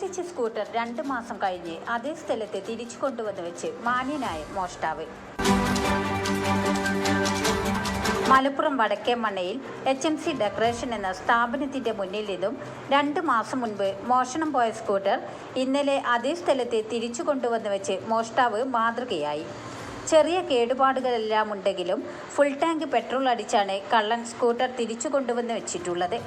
Scooter രണ്ട് മാസം കഴിഞ്ഞ് അതേ സ്ഥലത്ത് തിരിച്ചു കൊണ്ടുവന്ന് വെച്ച് മാന്യനായ മോഷ്ടാവ്. മലപ്പുറം വടക്കേ മണ്ണയിൽ എച്ച് എം സി ഡെക്കറേഷൻ എന്ന സ്ഥാപനത്തിന്റെ മുന്നിൽ നിന്നും രണ്ട് മാസം മുൻപ് മോഷണം പോയ സ്കൂട്ടർ ഇന്നലെ അതേ സ്ഥലത്ത് തിരിച്ചു കൊണ്ടുവന്ന് വെച്ച് മോഷ്ടാവ് മാതൃകയായി. ചെറിയ കേടുപാടുകളെല്ലാം ഉണ്ടെങ്കിലും ഫുൾ ടാങ്ക് പെട്രോൾ അടിച്ചാണ് കള്ളൻ സ്കൂട്ടർ തിരിച്ചു കൊണ്ടുവന്ന് വെച്ചിട്ടുള്ളത്.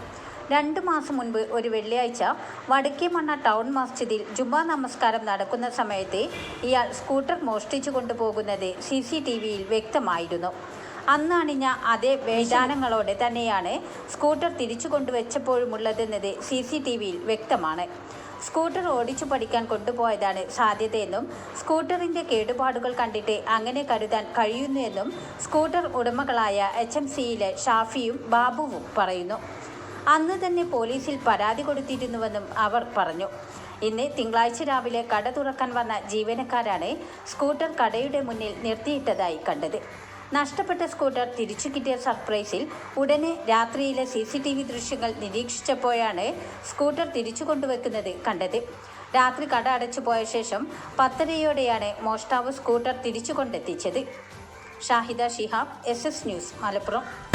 രണ്ട് മാസം മുൻപ് ഒരു വെള്ളിയാഴ്ച വടക്കേമണ്ണ ടൗൺ മസ്ജിദിൽ ജുമാ നമസ്കാരം നടക്കുന്ന സമയത്ത് ഇയാൾ സ്കൂട്ടർ മോഷ്ടിച്ചു കൊണ്ടുപോകുന്നത് സി സി ടി വിയിൽ വ്യക്തമായിരുന്നു. അന്ന് അണിഞ്ഞ അതേ വേദാനങ്ങളോടെ തന്നെയാണ് സ്കൂട്ടർ തിരിച്ചു കൊണ്ടുവച്ചപ്പോഴുമുള്ളതെന്നത് സി സി ടി വിയിൽ വ്യക്തമാണ്. സ്കൂട്ടർ ഓടിച്ചു പഠിക്കാൻ കൊണ്ടുപോയതാണ് സാധ്യതയെന്നും സ്കൂട്ടറിന്റെ കേടുപാടുകൾ കണ്ടിട്ട് അങ്ങനെ കരുതാൻ കഴിയുന്നുവെന്നും സ്കൂട്ടർ ഉടമകളായ എച്ച് എം സിയിലെ ഷാഫിയും ബാബുവും പറയുന്നു. അന്ന് തന്നെ പോലീസിൽ പരാതി കൊടുത്തിരുന്നുവെന്നും അവർ പറഞ്ഞു. ഇന്ന് തിങ്കളാഴ്ച രാവിലെ കട തുറക്കാൻ വന്ന ജീവനക്കാരാണ് സ്കൂട്ടർ കടയുടെ മുന്നിൽ നിർത്തിയിട്ടതായി കണ്ടത്. നഷ്ടപ്പെട്ട സ്കൂട്ടർ തിരിച്ചു കിട്ടിയ സർപ്രൈസിൽ ഉടനെ രാത്രിയിലെ സി സി ടി വി ദൃശ്യങ്ങൾ നിരീക്ഷിച്ചപ്പോഴാണ് സ്കൂട്ടർ തിരിച്ചു കൊണ്ടുവെക്കുന്നത് കണ്ടത്. രാത്രി കട അടച്ചു പോയ ശേഷം പത്തരയോടെയാണ് മോഷ്ടാവ് സ്കൂട്ടർ തിരിച്ചു കൊണ്ടെത്തിച്ചത്. Shahida Shihab S S news Malappuram.